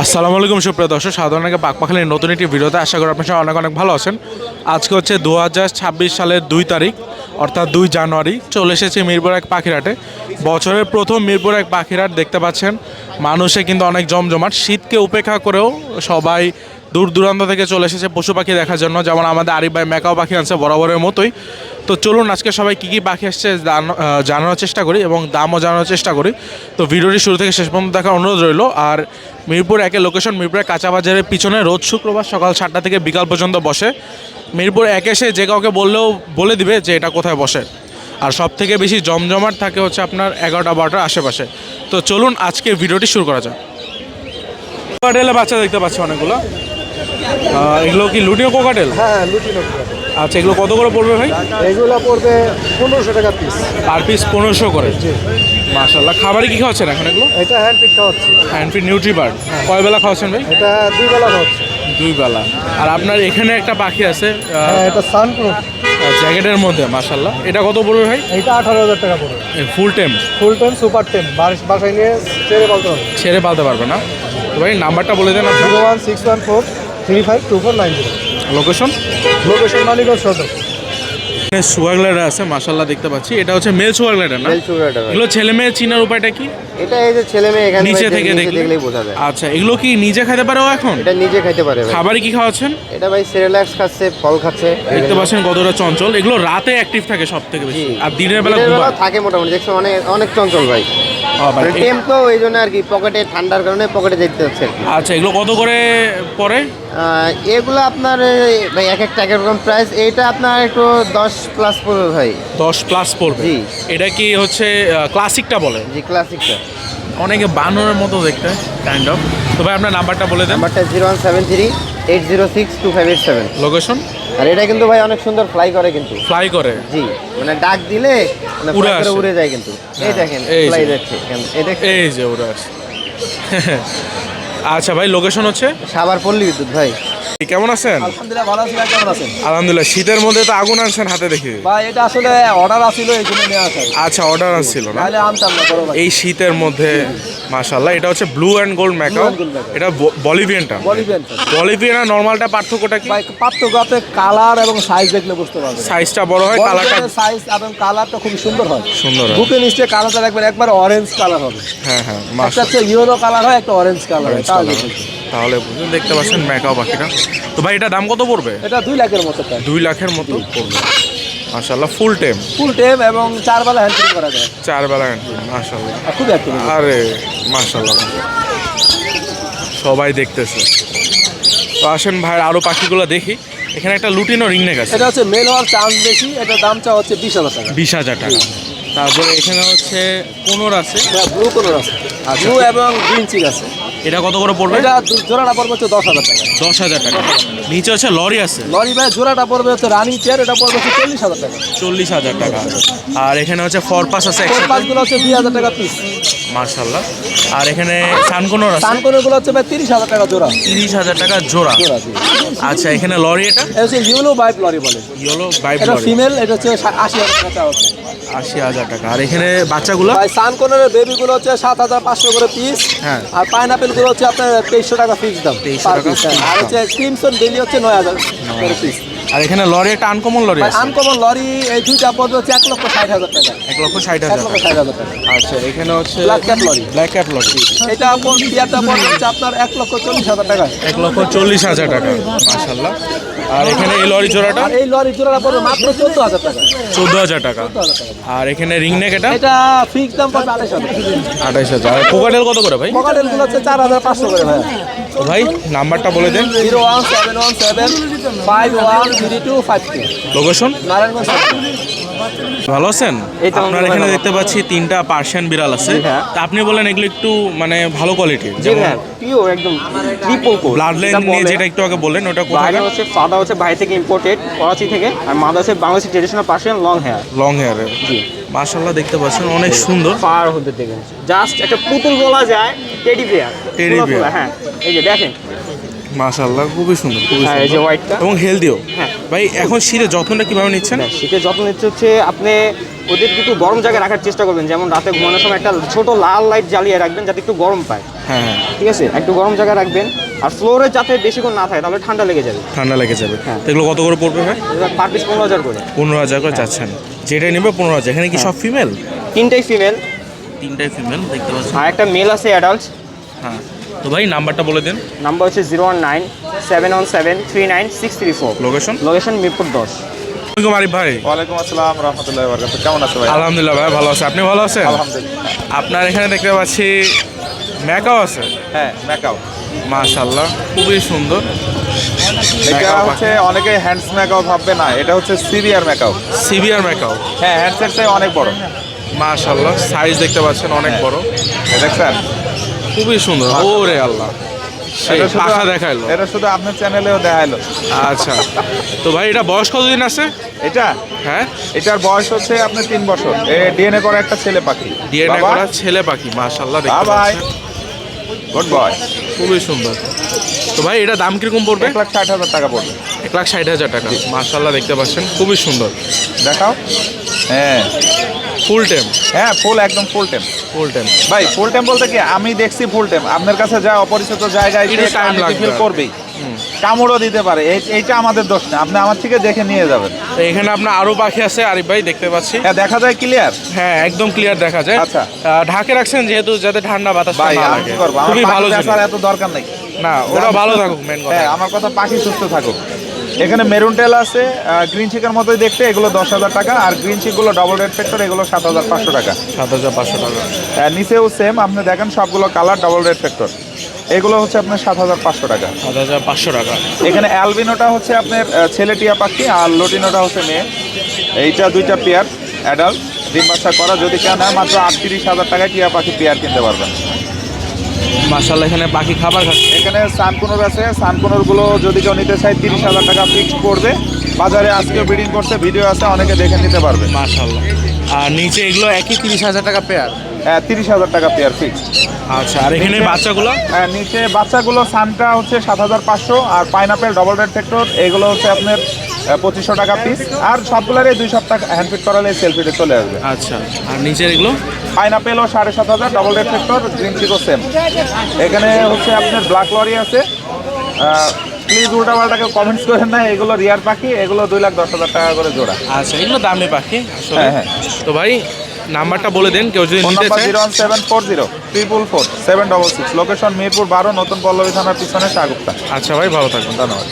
আসসালামু আলাইকুম, সুপ্রিয় দর্শক। সাধারণ আগে নতুন একটি ভিডিওতে আশা করি আপনার সবাই অনেক অনেক ভালো আছেন। আজকে হচ্ছে দু হাজার ছাব্বিশ সালের দুই তারিখ, অর্থাৎ দুই জানুয়ারি, চলে এসেছে মিরপুর এক পাখিরাটে। বছরের প্রথম মিরপুর এক পাখিরাট দেখতে পাচ্ছেন। মানুষে কিন্তু অনেক জমজমাট, শীতকে উপেক্ষা করেও সবাই দূর দূরান্ত থেকে চলে এসেছে পশু পাখি দেখার জন্য। যেমন আমাদের আরিফ ভাই মেকাও পাখি আনছে বরাবরের মতোই। তো চলুন আজকে সবাই কী কী পাখি আসছে জানো- জানানোর চেষ্টা করি এবং দামও জানানোর চেষ্টা করি। তো ভিডিওটি শুরু থেকে শেষ পর্যন্ত দেখার অনুরোধ রইল। আর মিরপুর একে লোকেশন মিরপুরের কাঁচা বাজারের পিছনে রোজ শুক্রবার সকাল সাতটা থেকে বিকাল পর্যন্ত বসে। মিরপুর একে এসে যে কাউকে বললেও বলে দিবে যে এটা কোথায় বসে। আর সব থেকে বেশি জমজমাট থাকে হচ্ছে আপনার এগারোটা বারোটার আশেপাশে। তো চলুন আজকে ভিডিওটি শুরু করা যাক। বাচ্চা দেখতে পাচ্ছি অনেকগুলো। এগুলো কি লুটিও কোকাটেল? হ্যাঁ লুটিনো আচ্ছা এগুলো কত করে পড়বে ভাই? এগুলো পড়বে পনেরোশো টাকা পিস পার পিস পনেরোশো করে। মাশাল্লাহ খাবারে কি খাওয়াচ্ছেন এখন এগুলো? এটা হ্যান্ড পিক খাওয়াচ্ছি। হ্যান্ডফিড নিউট্রিবার্ড কয় বেলা খাওয়াচ্ছেন ভাই? এটা দুই বেলা খাওয়াচ্ছে। দুই বেলা। আর আপনার এখানে একটা পাখি আছে হ্যাঁ এটা সানপ্রুফ জ্যাকেটের মধ্যে মাশাল্লাহ এটা কত পড়বে ভাই? এটা আঠারো হাজার টাকা পড়বে। Full time full time super ten বাসায় নিয়ে ছেড়ে বলতে হবে। ছেড়ে পালতে পারবে না? ভাই নাম্বারটা বলে দেন আপনার zero one six one four three five two four nine zero location location Malikganj সদর এখানে সুগার গ্লাইডার আছে মাশাল্লাহ দেখতে পাচ্ছি। এটা হচ্ছে মেল সুগার গ্লাইডার না? বেল সুগার ভাই। এগুলো ছেলে মেয়ে চিনার উপায়টা কি? এটা এই যে ছেলে মেয়ে এখানে নিচে থেকে দেখলেই বোঝা যায়। আচ্ছা এগুলো কি নিজে খেতে পারে এখন? এটা নিজে খাইতে পারে খাবারে কি খাওয়াচ্ছেন? এটা ভাই সেরেলাক্স খাচ্ছে ফল খাচ্ছে। দেখতে পাচ্ছেন কতটা চঞ্চল। এগুলো রাতে অ্যাক্টিভ থাকে সব থেকে বেশি আর দিনের বেলা ঘুমায় থাকে মোটামুটি। দেখছ অনেক অনেক চঞ্চল ভাই। টেম তো এই জন্য আর কি পকেটে ঠান্ডার কারণে পকেটে যেতে হচ্ছে আচ্ছা এগুলো কত করে পরে এগুলো আপনার ভাই এক একটা এক রকম প্রাইস এইটা আপনার একটু দশ প্লাস পড়বে ভাই। দশ প্লাস পড়বে? জি। এটা কি হচ্ছে ক্লাসিকটা বলে? জি ক্লাসিকটা অনেকে বানরের মতো দেখতে কাইন্ড অফ তো ভাই আপনার নাম্বারটা বলে দেন। নাম্বারটা zero one seven three eight zero six two five eight seven location আর এটা কিন্তু ভাই অনেক সুন্দর ফ্লাই করে কিন্তু। ফ্লাই করে? জি মানে ডাক দিলে মানে উড়ে আসে। উড়ে যায় কিন্তু। এই দেখেন ফ্লাই যাচ্ছে এই দেখেন। এই যে উড়ে আসছে আচ্ছা ভাই লোকেশন হচ্ছে? সাবার পল্লী বিদ্যুৎ ভাই। কেমন আছেন? আলহামদুলিল্লাহ ভালো আছি কেমন আছেন? আলহামদুলিল্লাহ শীতের মধ্যে তো আগুন আনছেন হাতে দেখি। ভাই এটা আসলে অর্ডার আসছিল এই জন্য নেওয়া আচ্ছা অর্ডার আসছিল না? তাহলে আনতাম না বড় ভাই। এই শীতের মধ্যে মাশাল্লাহ এটা হচ্ছে ব্লু অ্যান্ড গোল্ড ম্যাকাও। এটা বলিভিয়ানটা বলিভিয়ান আর নর্মালটা পার্থক্যটা কি? ভাই পার্থক্য কালার এবং সাইজ দেখলে বুঝতে পারবেন। সাইজটা বড় হয় কালারটা সাইজ এবং কালারটা খুব সুন্দর হয়। সুন্দর হয়। বুকে নিচে কালারটা দেখবেন একবার অরেঞ্জ কালার হবে। হ্যাঁ হ্যাঁ একটা হচ্ছে ইয়েলো কালার হয় একটা অরেঞ্জ কালার হয়। দেখেছি। তাহলে বুঝুন দেখতে পাচ্ছেন ম্যাকাও পাখিটা। তো ভাই এটা দাম কত পড়বে? এটা দুই লাখের মতো দুই লাখের মতো পড়বে। মাশাল্লাহ ফুল টেম ফুল টেম এবং চার বেলা হ্যান্ড করা যায়। চার বেলা মাশাল্লাহ আর খুব অ্যাক্টিভ আরে মাশাল্লাহ সবাই দেখতেছে। তো আসেন ভাই আরও পাখিগুলো দেখি। এখানে একটা লুটিনো রিংনেক আছে। এটা হচ্ছে মেল হওয়ার চান্স বেশি। এটা দামটা হচ্ছে বিশ হাজার টাকা। বিশ হাজার টাকা। তারপরে এখানে হচ্ছে কোনোর আছে। ব্লু কালার আছে। আচ্ছা। ব্লু এবং গ্রিন চিক আছে। এটা কত করে পড়বে? এটা জোড়াটা পড়বে হচ্ছে দশ হাজার টাকা। দশ হাজার টাকা। নিচে হচ্ছে লরি আছে? লরি ভাই জোড়াটা পড়বে হচ্ছে রানিং চেয়ার এটা পড়বে হচ্ছে চল্লিশ হাজার টাকা। চল্লিশ হাজার টাকা। আর এখানে হচ্ছে ফরপাস আছে ফোর পাঁচগুলো হচ্ছে দুই হাজার টাকা পিস মার্শাল্লাহ আর এখানে সানকোনোর আছে? সানকোনেরগুলো হচ্ছে ভাই তিরিশ হাজার টাকা জোড়া। তিরিশ হাজার টাকা জোড়া। আচ্ছা এখানে লরি এটা? হচ্ছে ইউলো বাইপ লরি বলে। ইয়েলো বাইক এটা ফিমেল এটা হচ্ছে আশি হাজার টাকা আশি হাজার টাকা। আর এখানে বাচ্চাগুলো? ভাই সানকোনের বেবিগুলো হচ্ছে সাত হাজার পাঁচশো করে পিস হ্যাঁ। আর পাইনাপেলগুলো হচ্ছে আপনার তেইশশো টাকা ফিক্স দাম তিনশো টাকা আর হচ্ছে ক্রিমসন ডেলি হচ্ছে নয় হাজার করে পিস আর এখানে লরি একটা আনকমন লরি আছে? আনকমন লরি এই দুইটা পড়বে হচ্ছে এক লক্ষ ষাট হাজার টাকা। এক লক্ষ ষাট হাজার লক্ষ টাকা। ষাট হাজার টাকা। আচ্ছা এখানে হচ্ছে Black cat lorry। Black cap lory. এটা বিয়ারটা পড়বে হচ্ছে আপনার এক লক্ষ চল্লিশ হাজার টাকা। এক লক্ষ চল্লিশ হাজার টাকা মাশাল্লাহ আর এখানে এই লরি জোড়াটা? এই লরি জোড়াটা পড়বে মাত্র চোদ্দ হাজার টাকা। চোদ্দ হাজার টাকা। আর এখানে রিংনেক এটা? এটা ফিক্স দাম পড়বে আঠাশ হাজার। আঠাইশ হাজার। কোকাটেল কত করে ভাই? পকেটেলগুলো হচ্ছে চার হাজার পাঁচশো করে ভাই। ভাই নাম্বারটা বলে দেন। Zero one seven one seven five one location? ভালো আছেন? আপনার এখানে দেখতে পাচ্ছি তিনটা পার্সিয়ান বিড়াল আছে। হ্যাঁ। তা আপনি বলেন এগুলো একটু মানে ভালো কোয়ালিটির হ্যাঁ পিওর একদম ট্রিপল কোড ব্লাড লাইন নিয়ে যেটা একটু আগে বললেন ওটা কোথায় হচ্ছে ফাদা হচ্ছে বাইরে থেকে ইম্পোর্টেড করাচি থেকে। আর মাদা হচ্ছে বাংলাদেশের traditional Persian long hair long হেয়ারের জি। দেখতে পাচ্ছেন অনেক সুন্দর। পার হতে দেখেন জাস্ট একটা পুতুল বলা যায় টেডি বিয়ার। হ্যাঁ এই যে দেখেন। মাশাল্লাহ খুবই সুন্দর খুবই হ্যাঁ এই যে সুন্দর। হোয়াইটটা এবং হেলদিও হ্যাঁ। ভাই এখন শীতের যত্নটা কীভাবে নিচ্ছেন? শীতের যত্ন নিচ্ছে হচ্ছে আপনি ওদের একটু গরম জায়গায় রাখার চেষ্টা করবেন। যেমন রাতে ঘুমানোর সময় একটা ছোট লাল লাইট জ্বালিয়ে রাখবেন যাতে একটু গরম পায়। হ্যাঁ হ্যাঁ। ঠিক আছে? একটু গরম জায়গায় রাখবেন। আর ফ্লোরে যাতে বেশিক্ষণ না থাকে তাহলে ঠান্ডা লেগে যাবে। ঠান্ডা লেগে যাবে। হ্যাঁ। তো এগুলো কত করে পড়বে ভাই? পার পিস পনেরো হাজার করে। পনেরো হাজার করে চাচ্ছেন যেটাই নেবে পনেরো হাজার। এখানে কি সব ফিমেল তিনটাই ফিমেল তিনটাই ফিমেল দেখতে পাচ্ছেন? আর একটা মেল আছে অ্যাডাল্ট হ্যাঁ। তো ভাই নাম্বারটা বলে দিন। নাম্বার হচ্ছে zero one nine seven one seven three nine six three four. Location location Mirpur দশ। আসসালামাইকুম আরিফ ভাই। ওয়ালাইকুম আসসালাম রহমতুল্লাহ বরকাত কেমন আছো ভাই? আলহামদুলিল্লাহ ভাই ভালো আছে। আপনি ভালো আছেন? আলহামদুলিল্লাহ। আপনার এখানে দেখতে পাচ্ছি ম্যাকাও আছে? হ্যাঁ ম্যাকাও। মাশাল্লাহ খুবই সুন্দর। এটা হচ্ছে অনেকে হ্যান্ডস ম্যাকাও ভাববে না এটা হচ্ছে সিরিয়ার ম্যাকাও। CBR macaw? হ্যাঁ হ্যান্ডসেটটাই অনেক বড়। মাশাল্লাহ সাইজ দেখতে পাচ্ছেন অনেক বড়। দেখছেন? খুবই সুন্দর। ও রে আল্লাহ। সেই শুধু পাখা দেখাইলো। এটা শুধু আপনার চ্যানেলেও দেখাইলো। আচ্ছা। তো ভাই এটা বয়স কতদিন আছে? এটা? হ্যাঁ। এটার বয়স হচ্ছে আপনার তিন বছর। ডিএনএ করা একটা ছেলে পাখি। ডিএনএ করা ছেলে পাখি মাশাল্লাহ গুড বয় খুবই সুন্দর। তো ভাই এটা দাম কীরকম পড়বে? এক লাখ ষাট হাজার টাকা পড়বে। এক লাখ ষাট হাজার টাকা। মাশাল্লাহ দেখতে পাচ্ছেন। খুবই সুন্দর। দেখাও। হ্যাঁ। ফুল টেম হ্যাঁ ফুল একদম ফুল টেম ফুল টেম ভাই ফুল টাইম বলতে কি আমি দেখছি ফুল টেম আপনার কাছে যা অপরিচিত জায়গায় লাগবে। ফিল করবেই। কামড়ও দিতে পারে। এইটা আমাদের দোষ না। আপনি আমার থেকে দেখে নিয়ে যাবেন। তো এখানে আপনার আরও পাখি আছে আরিফ ভাই দেখতে পাচ্ছি। হ্যাঁ দেখা যায় ক্লিয়ার হ্যাঁ একদম ক্লিয়ার দেখা যায়। আচ্ছা। ঢাকে রাখছেন যেহেতু যাতে ঠান্ডা বাতাস ভাই আমি লাগে। কি করব? খুবই ভালো এত দরকার নেই। না ওরা ভালো থাকুক মেন কথা। হ্যাঁ আমার কথা পাখি সুস্থ থাকুক। এখানে মেরুন টেল আছে গ্রিন চিকের মতোই দেখতে এগুলো দশ হাজার টাকা আর গ্রিন চিকগুলো ডবল রেড ফ্যাক্টর এগুলো সাত হাজার পাঁচশো টাকা। সাত হাজার পাঁচশো টাকা। নিচেও সেম আপনি দেখেন সবগুলো কালার ডবল রেড ফ্যাক্টর এগুলো হচ্ছে আপনার সাত হাজার পাঁচশো টাকা। সাত হাজার পাঁচশো টাকা। এখানে অ্যালবিনোটা হচ্ছে আপনার ছেলে টিয়া পাখি আর লোটিনোটা হচ্ছে মেয়ে। এইটা দুইটা পেয়ার অ্যাডাল্ট ডিম বাচ্চা করা যদি কেউ নেয় মাত্র আটত্রিশ হাজার টাকায় টিয়া পাখি পেয়ার কিনতে পারবেন। মাশাল্লাহ এখানে পাখি খাবার খাচ্ছে। এখানে সানকুনোর আছে। সানকুনোরগুলো যদি কেউ নিতে চায় তিরিশ হাজার টাকা ফিক্সড পড়বে। বাজারে আজকেও বিডিং করছে ভিডিও আছে অনেকে দেখে নিতে পারবে। মাশাল্লাহ আর নিচে এগুলো একই তিরিশ হাজার টাকা পেয়ার হ্যাঁ তিরিশ হাজার টাকা পেয়ার ফিক্সড আচ্ছা আর এখানে বাচ্চাগুলো? হ্যাঁ নিচে বাচ্চাগুলো সানটা হচ্ছে সাত হাজার পাঁচশো আর পাইনাপেল ডবল রেড ফ্যাক্টর এগুলো হচ্ছে আপনার পঁচিশশো টাকা পিস আর সবগুলোরই দুই সপ্তাহ হ্যান্ডফিট করালে সেলফিটে চলে আসবে। আচ্ছা আর নিচের এগুলো? পাইনাপেলও সাড়ে সাত হাজার ডবল রেড ফ্যাক্টর গ্রিন চিকো সেম এখানে হচ্ছে আপনার ব্ল্যাক লরি আছে। প্লিজ উল্টাপাল্টাকে কমেন্টস করেন না এগুলো রিয়ার পাখি এগুলো দুই লাখ দশ হাজার টাকা করে জোড়া। আচ্ছা এগুলো দামি পাখি হ্যাঁ, হ্যাঁ। তো ভাই নাম্বারটা বলে দেন কেউ যদি নিতে চায়। Zero one seven four zero triple four seven double six location Mirpur বারো নতুন পল্লবী থানার পিছনে শাহগুপ্তা। আচ্ছা ভাই ভালো থাকবেন। ধন্যবাদ।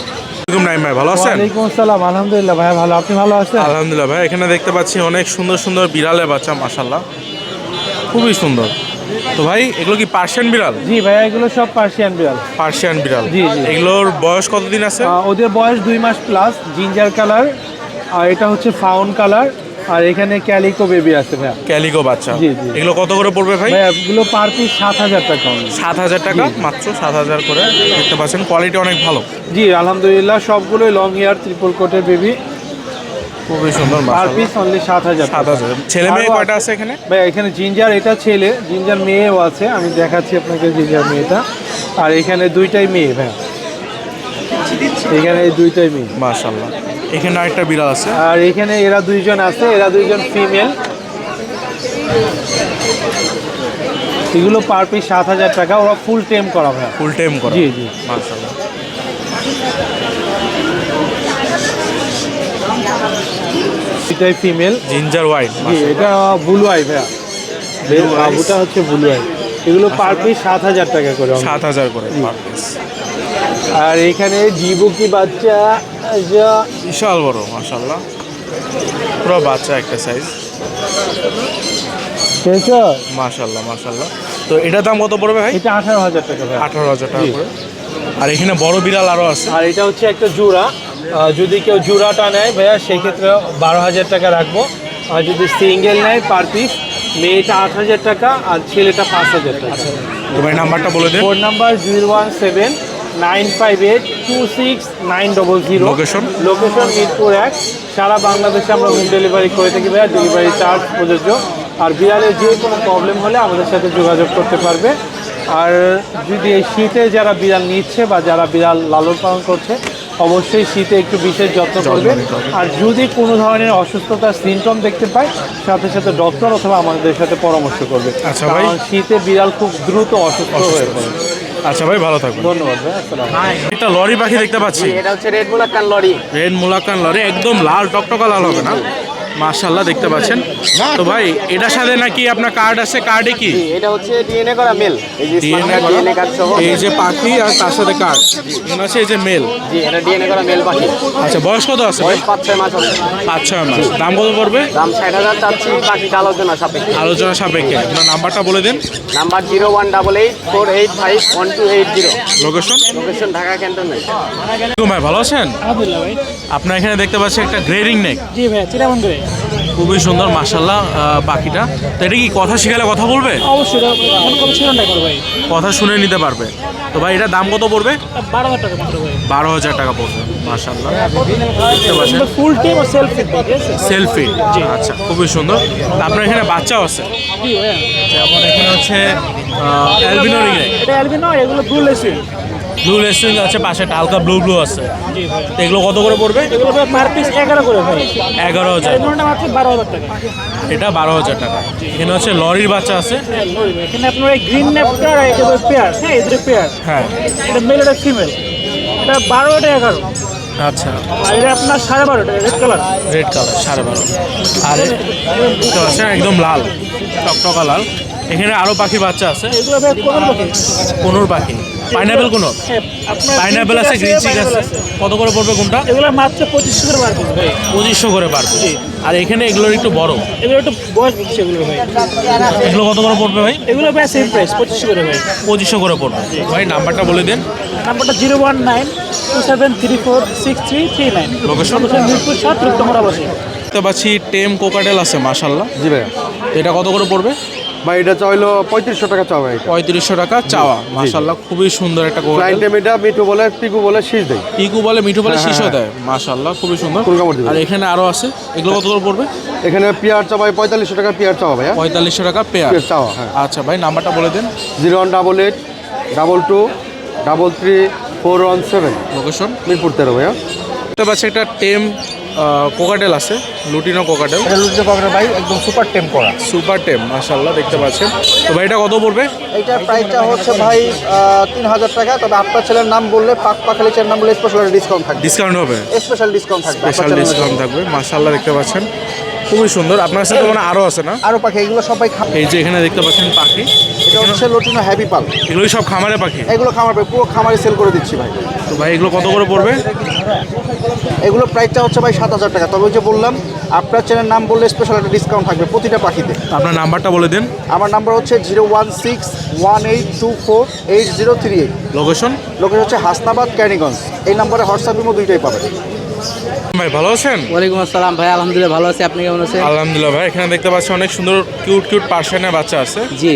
নাইম ভাই ভালো আছেন? ওয়ালাইকুম আসসালাম আলহামদুলিল্লাহ ভাই ভালো। আপনি ভালো আছেন? আলহামদুলিল্লাহ ভাই এখানে দেখতে পাচ্ছি অনেক সুন্দর সুন্দর বিড়ালের বাচ্চা মাশাল্লাহ খুবই সুন্দর। তো ভাই এগুলো কি পার্সিয়ান বিড়াল? জি ভাইয়া এগুলো সব পার্সিয়ান বিড়াল। পার্সিয়ান বিড়াল। জি, জি। এগুলোর বয়স কতদিন আছে? ওদের বয়স দুই মাস প্লাস জিঞ্জার কালার আর এটা হচ্ছে ফাউন কালার আর এখানে ক্যালিকো বেবি আছে ভাইয়া। ক্যালিকো বাচ্চা। জি, জি। এগুলো কত করে পড়বে ভাই? এগুলো পার পিস সাত হাজার টাকা। সাত হাজার টাকা? মাত্র সাত হাজার করে। দেখতে পাচ্ছেন কোয়ালিটি অনেক ভালো। জি আলহামদুলিল্লাহ সবগুলোই লং হেয়ার ত্রিপল কোটের বেবি খুবই সুন্দর পার পিস অনলি সাত হাজার সাত হাজার। ছেলে মেয়ে কয়টা আছে। এখানে? ভাই এখানে জিঞ্জার এটা ছেলে জিঞ্জার মেয়েও আছে। আমি দেখাচ্ছি আপনাকে জিঞ্জার মেয়েটা। আর এখানে দুইটাই মেয়ে ভাইয়া এখানে দুইটাই মেয়ে। মাশাল্লাহ এখানে আরেকটা বিড়াল আছে। আর এখানে এরা দুইজন আছে এরা দুইজন ফিমেল। এগুলো পার পিস সাত হাজার টাকা ওরা ফুল টেম করা হয় ফুল টাইম করা। জি, জি। মাশাল্লাহ এটাই ফিমেল জিঞ্জার হোয়াইট জি এটা ব্লু আই ভাইয়া। বাবুটা হচ্ছে ব্লু আই এগুলো পার পিস সাত হাজার টাকা করে। সাত হাজার করে per piece। আর এখানে জিবুকি বাচ্চা? যা বিশাল বড় মাশাল্লাহ পুরো বাচ্চা একটা সাইজ মাশাল্লাহ মাশাল্লাহ তো এটার দাম কত পড়বে ভাই? এটা আঠারো হাজার টাকা আঠারো হাজার টাকা করে আর এখানে বড় বিড়াল আরও আছে? আর এটা হচ্ছে একটা জোড়া। যদি কেউ জোড়াটা নেয় ভাইয়া সেক্ষেত্রে বারো হাজার টাকা রাখব। আর যদি সিঙ্গেল নেয় পার পিস মেয়েটা আট হাজার টাকা আর ছেলেটা পাঁচ হাজার টাকা। তো নাম্বারটা বলে দিন। Phone number zero one seven nine five eight two six nine double zero. Location location Mirpur এক। সারা বাংলাদেশে আমরা হোম ডেলিভারি করে থাকি ভাইয়া ডেলিভারি চার্জ প্রযোজ্য। আর বিড়ালের যে কোনো প্রবলেম হলে আমাদের সাথে যোগাযোগ করতে পারবে। আর যদি এই শীতে যারা বিড়াল নিচ্ছে বা যারা বিড়াল লালন পালন করছে অবশ্যই শীতে একটু বিশেষ যত্ন করবে। আর যদি কোনো ধরনের অসুস্থতার সিমটম দেখতে পায় সাথে সাথে ডক্টর অথবা আমাদের সাথে পরামর্শ করবে। আচ্ছা ভাই। কারণ শীতে বিড়াল খুব দ্রুত অসুস্থ হয়ে পড়ে। আচ্ছা ভাই ভালো থাকবেন। ধন্যবাদ ভাই আসসালাম একটা লরি পাখি দেখতে পাচ্ছি। এটা হচ্ছে red Moluccan lory. Red Moluccan lory একদম লাল টকটকা লাল হবে না? মাশাল্লাহ দেখতে পাচ্ছেন। তো ভাই এটার সাথে নাকি আপনার কার্ড আছে? কার্ডে কি? এটা হচ্ছে ডিএনএ করা মেল এই যে ডিএনএ সহ। এই যে পাখি আর তার সাথে কার্ড এখানে আছে এই যে মেল জি এটা ডিএনএ করা মেল পাখি। আচ্ছা বয়স কত আছে ভাই? বয়স পাঁচ ছয় মাস আছে পাঁচ ছয় মাস। দাম কত পড়বে? দাম ষাট হাজার চাচ্ছি বাকিটা আলোচনা সাপেক্ষে। আলোচনা সাপেক্ষে। আপনার নাম্বারটা বলে দিন। Number zero one double eight four eight five one two eight zero. Location location Dhaka cantonment ভাই ভালো আছেন? আলহামদুলিল্লাহ ভাই। আপনার এখানে দেখতে পাচ্ছি একটা গ্রেডিং নেক জি ভাই চিরাবন করে খুবই সুন্দর মাশাল্লাহ আহ, পাখিটা। তো এটা কি কথা শিখালে কথা বলবে? অবশ্যই কথা শুনে নিতে পারবে। তো ভাই এটা দাম কত পড়বে? বারো হাজার টাকা বারো হাজার টাকা পড়বে মাশাল্লাহ দেখতে পাচ্ছেন ফুল টিম সেলফ সেলফি আচ্ছা খুবই সুন্দর। আপনার এখানে বাচ্চাও আছে? যেমন এখানে হচ্ছে অ্যালবিনো রিং এটা অ্যালবিনো এগুলো ব্লু লেসিং। ব্লু রেস্টুরেন্ট আছে পাশে হালকা ব্লু ব্লু আছে। এগুলো কত করে পড়বে? এগুলো পার পিস এগারো করে ভাই। এগারো হাজার। মাত্র বারো হাজার টাকা। এটা বারো হাজার টাকা। এখানে হচ্ছে লরির বাচ্চা আছে। হ্যাঁ এখানে আপনার গ্রিন এটা পেয়ার হ্যাঁ পেয়ার হ্যাঁ। এটা মেল এটা ফিমেল এটা বারো এটা এগারো। আচ্ছা। আর এটা আপনার সাড়ে বারো টাকা রেড কালার রেড কালার সাড়ে বারো। আর একদম লাল টকটকা লাল। এখানে আরও পাখি বাচ্চা আছে। এগুলো পাখি। কোনোর পাখি। পাইনাপেল কোনো? হ্যাঁ আপনার পাইনাপেল আছে গ্রিন চিক আছে। কত করে পড়বে কোনটা? এগুলো মাত্র পঁচিশশো করে ভাই পঁচিশশো করে পারবে আর এখানে এগুলোর একটু বড়। এগুলো একটু বয়স বুঝছে এগুলো ভাই। এগুলো কত করে পড়বে ভাই? এগুলো ভাই সেম প্রাইস পঁচিশশো করে ভাই। পঁচিশশো করে পড়বে। ভাই নাম্বারটা বলে দিন। নাম্বারটা zero one nine two seven three four six three three nine. Location? Mirpur সাত রুক্তমরা বসে দেখতে পাচ্ছি টেম কোকাটেল আছে মাশাল্লাহ জি ভাই এটা কত করে পড়বে? ভাই এটা চাইলো পঁয়ত্রিশশো টাকা চাওয়া ভাই পঁয়ত্রিশশো টাকা চাওয়া মাশাল্লাহ খুবই সুন্দর একটা কোকাটেল ক্লাইন্টেম এটা মিঠু বলে পিকু বলে শীষ দেয়। টিকু বলে মিঠু বলে শিশু দেয়। মাশাল্লাহ খুবই সুন্দর। আর এখানে আরও আছে। এগুলো কত করে পড়বে? এখানে পিয়ার চাওয়া ভাই পঁয়তাল্লিশশো টাকা পিয়ার চাওয়া ভাইয়া। পঁয়তাল্লিশশো টাকা পেয়ার। চাওয়া হ্যাঁ। আচ্ছা ভাই নাম্বারটা বলে দিন। Zero one double eight double two double three four one seven. Location Mirpur তেরো ভাইয়া। দেখতে পাচ্ছি একটা টেম কোকাটেল আছে লুটিনো কোকাটেল এটা লুচে পাকড়ে ভাই একদম সুপার টেম করা। সুপার টেম মাশাল্লাহ দেখতে পাচ্ছেন। তো ভাই এটা কত পড়বে? এইটার প্রাইসটা হচ্ছে ভাই তিন হাজার টাকা তবে আপনার ছেলের নাম বললে পাক পাখালি ছেলের নাম বললে স্পেশাল ডিসকাউন্ট থাকবে। ডিসকাউন্ট হবে? স্পেশাল ডিসকাউন্ট থাকবে স্পেশাল ডিসকাউন্ট থাকবে মাশাল্লাহ দেখতে পাচ্ছেন। খুবই সুন্দর। আপনার সাথে মানে আরও আছে না? আরও পাখি এগুলো সবাই এই যে এখানে দেখতে পাচ্ছেন পাখি। এটা হচ্ছে লটিনো হ্যাপি পাল এগুলোই সব খামারে পাখি? এগুলো খামার পুরো খামারে সেল করে দিচ্ছি ভাই। তো ভাই এগুলো কত করে পড়বে? এগুলো প্রাইসটা হচ্ছে ভাই সাত হাজার টাকা। তবে ওই যে বললাম আপনার ছেলের নাম বললে স্পেশাল একটা ডিসকাউন্ট থাকবে প্রতিটা পাখিতে। আপনার নাম্বারটা বলে দিন। আমার নাম্বার হচ্ছে zero one six one eight two four eight zero three eight. Location location হচ্ছে হাসনাবাদ ক্যানিগঞ্জ। এই নাম্বারে হোয়াটসঅ্যাপ ইমো দুইটাই পাবেন। ভাই ভালো আছেন? ওয়ালাইকুম আসসালাম ভাই আলহামদুলিল্লাহ ভালো আছি। আপনি কেমন আছেন? আলহামদুলিল্লাহ ভাই এখানে দেখতে পাচ্ছি অনেক সুন্দর কিউট কিউট পার্সেনের বাচ্চা আছে। জি।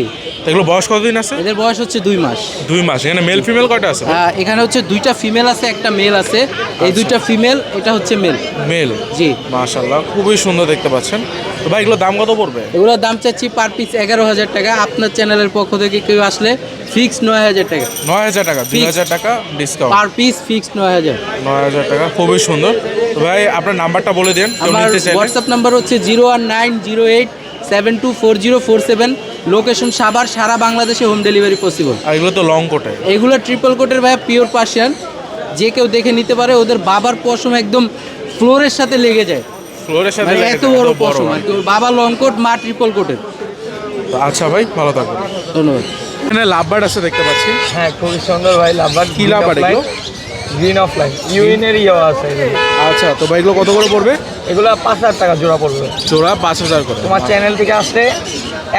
এগুলো বয়স কতদিন আছে? এদের বয়স হচ্ছে দুই মাস। দুই মাস এখানে মেল ফিমেল কয়টা আছে? এখানে হচ্ছে দুইটা ফিমেল আছে একটা মেল আছে। এই দুইটা ফিমেল এটা হচ্ছে মেল মেল জি। মাশাল্লাহ খুবই সুন্দর দেখতে পাচ্ছেন। তো ভাই এগুলো দাম কত পড়বে? এগুলোর দাম চাচ্ছি পার পিস এগারো হাজার টাকা। আপনার চ্যানেলের পক্ষ থেকে কেউ আসলে ফিক্স নয় হাজার টাকা। নয় হাজার টাকা দুই হাজার টাকা ডিসকাউন্ট পার পিস ফিক্স নয় হাজার। নয় হাজার টাকা খুবই সুন্দর। তো ভাই আপনার নাম্বারটা বলে দিন আমার হোয়াটসঅ্যাপ নাম্বার হচ্ছে zero one nine zero eight seven two four zero four seven location Savar সারা বাংলাদেশে হোম ডেলিভারি পসিবল আর এগুলো তো লং কোটে এগুলো ট্রিপল কোটের ভাইয়া পিওর পার্সিয়ান যে কেউ দেখে নিতে পারে ওদের বাবার পশম একদম ফ্লোরের সাথে লেগে যায়। ফ্লোরের সাথে মানে এত বড় পশম আর বাবা লং কোট মা ট্রিপল কোটের আচ্ছা ভাই ভালো থাকবেন। ধন্যবাদ। এখানে লাভবার্ড আছে দেখতে পাচ্ছি। হ্যাঁ খুবই সুন্দর ভাই লাভবার্ড কি লাভবার্ড এগুলো? গ্রিন অফ লাইন ইউইনের ইয়ে আছে আচ্ছা তো ভাই এগুলো কত করে পড়বে? এগুলো পাঁচ হাজার টাকা জোড়া পড়বে। জোড়া পাঁচ হাজার করে। তোমার চ্যানেল থেকে আসলে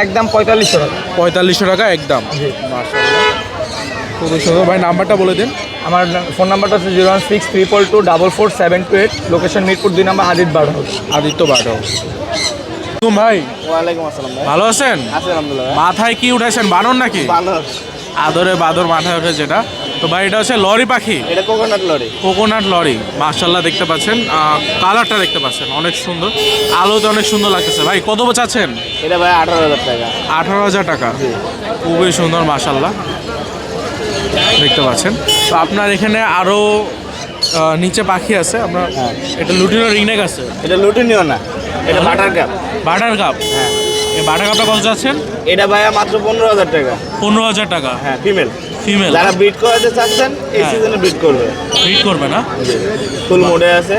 একদম পঁয়তাল্লিশশো টাকা। পঁয়তাল্লিশশো টাকা একদম। খুবই সুন্দর। ভাই নাম্বারটা বলে দিন। আমার ফোন নাম্বারটা হচ্ছে zero one six triple two double four seven two eight. Location Mirpur দুই নাম্বার আদিত বাড় হাউস আদিত্য ভাই ওয়ালাইকুম আসসালাম ভাই। ভালো আছেন? আলহামদুলিল্লাহ মাথায় কি উঠেছেন বানর নাকি? ভালো আদরে বাদর মাথায় ওঠে যেটা। তো ভাই এটা হচ্ছে লরি পাখি। এটা কোকোনাট লরি। Coconut lorry. মার্শাল্লাহ দেখতে পাচ্ছেন। কালারটা দেখতে পাচ্ছেন অনেক সুন্দর। আলোতে অনেক সুন্দর লাগতেছে। ভাই কত চাচ্ছেন? এটা ভাই আঠারো হাজার টাকা। আঠারো হাজার টাকা। খুবই সুন্দর মার্শাল্লাহ দেখতে পাচ্ছেন। তো আপনার এখানে আরও নিচে পাখি আছে। আপনার এটা লুটিনো রিংনেক আছে। এটা লুটিনিও না এটা বাটার কাপ। Butter cup? হ্যাঁ। এই বাটার কাপটা কত যাচ্ছেন এটা ভাইয়া মাত্র পনেরো হাজার টাকা। পনেরো হাজার টাকা? হ্যাঁ ফিমেল ফিমেল যারা ব্রিড করাতে চাচ্ছেন এই হ্যাঁ। সিজনে ব্রিড করবে। রিড করবে না? ফুল মোডে আছে।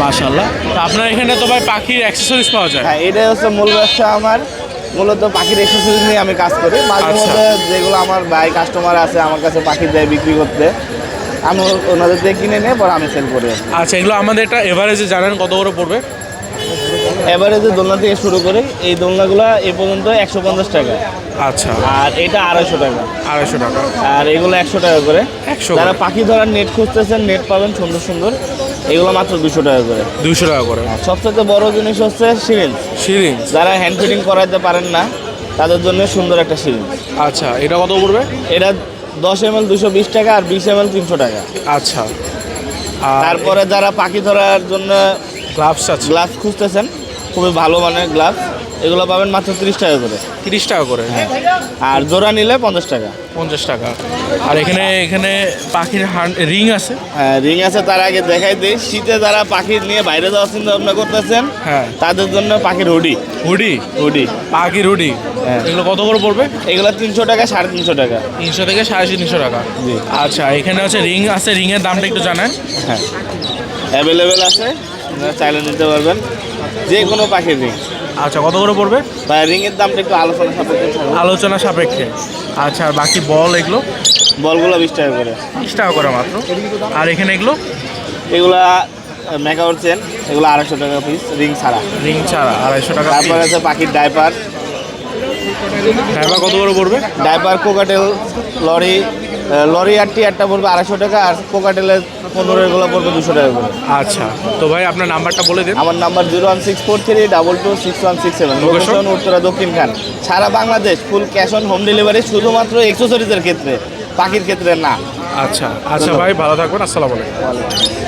মাশাল্লাহ তো আপনার এখানে তো ভাই পাখির অ্যাক্সেসরিজ পাওয়া যায়। হ্যাঁ এটাই হচ্ছে মূল ব্যবসা আমার। মূলত পাখির এক্সারসাইজ নিয়ে আমি কাজ করি। মাঝে আচ্ছা। মধ্যে যেগুলো আমার ভাই কাস্টমার আছে আমার কাছে পাখি দেয় বিক্রি করতে আমি ওনাদের দিয়ে কিনে নিয়ে পরে আমি সেল করি। আচ্ছা এগুলো আমাদের একটা এভারেজে জানেন কত করে পড়বে? এভারেজে দোলনা থেকে শুরু করে এই দোলনাগুলো এ পর্যন্ত একশো পঞ্চাশ টাকা। আচ্ছা। আর এটা আড়াইশো টাকা। আড়াইশো টাকা। আর এগুলো একশো টাকা করে। 100 যারা পাখি ধরার নেট খুঁজতেছেন নেট পাবেন সুন্দর সুন্দর। এগুলো মাত্র দুশো টাকা করে। দুশো টাকা করে। সবচেয়ে বড় জিনিস হচ্ছে সিরিঞ্জ। সিরিঞ্জ। যারা হ্যান্ড ফিটিং করাইতে পারেন না তাদের জন্য সুন্দর একটা সিরিঞ্জ। আচ্ছা এটা কত পড়বে? এটা দশ এম এল দুশো বিশ টাকা আর বিশ এম এল তিনশো টাকা। আচ্ছা। আর তারপরে যারা পাখি ধরার জন্য গ্লাভস আছে। গ্লাভস খুঁজতেছেন খুবই ভালো মানের গ্লাভস এগুলো পাবেন মাত্র তিরিশ টাকা করে। তিরিশ টাকা করে। আর জোড়া নিলে পঞ্চাশ টাকা। পঞ্চাশ টাকা। আর এখানে এখানে পাখির রিং আছে। হ্যাঁ রিং আছে তার আগে দেখাই দিই। শীতে যারা পাখি নিয়ে বাইরে যাওয়ার চিন্তা ভাবনা করতেছেন হ্যাঁ। তাদের জন্য পাখির হুডি। হুডি? হুডি। পাখির হুডি? হ্যাঁ। এগুলো কত করে পড়বে? এগুলো তিনশো টাকা সাড়ে তিনশো টাকা। তিনশো থেকে সাড়ে তিনশো টাকা। জি। আচ্ছা এখানে হচ্ছে রিং আছে। রিংয়ের দামটা একটু জানেন। হ্যাঁ। অ্যাভেলেবেল আছে। আপনারা চাইলে নিতে পারবেন। যে কোনো পাখির রিং আচ্ছা কত করে পড়বে? রিংয়ের দামটা একটু আলোচনা সাপেক্ষে আলোচনা সাপেক্ষে। আচ্ছা আর বাকি বল এগুলো? বলগুলো বিশ টাকা করে। বিশ টাকা করে মাত্র। আর এখানে এগুলো? এগুলা মেকাওয়ার চেন এগুলো আড়াইশো টাকা পিস রিং ছাড়া। রিং ছাড়া আড়াইশো টাকা তারপরে আছে পাখির ডাইপার ড্রাইভার কত করে পড়বে? ডাইপার কোকাটেল লরি লরি আটটি আটটা পড়বে আড়াইশো টাকা আর কোকাটেলের পনেরো এগুলো পড়বে দুশো টাকা করে। আচ্ছা তো ভাই আপনার নাম্বারটা বলে দিন। আমার number zero one six four three double two six one six seven. Location Uttara Dakshinkhan. Sara Bangladesh full cash on home delivery শুধুমাত্র এক্সেসরিজের ক্ষেত্রে পাখির ক্ষেত্রে না। আচ্ছা আচ্ছা ভাই ভালো থাকবেন আসসালামু আলাইকুম।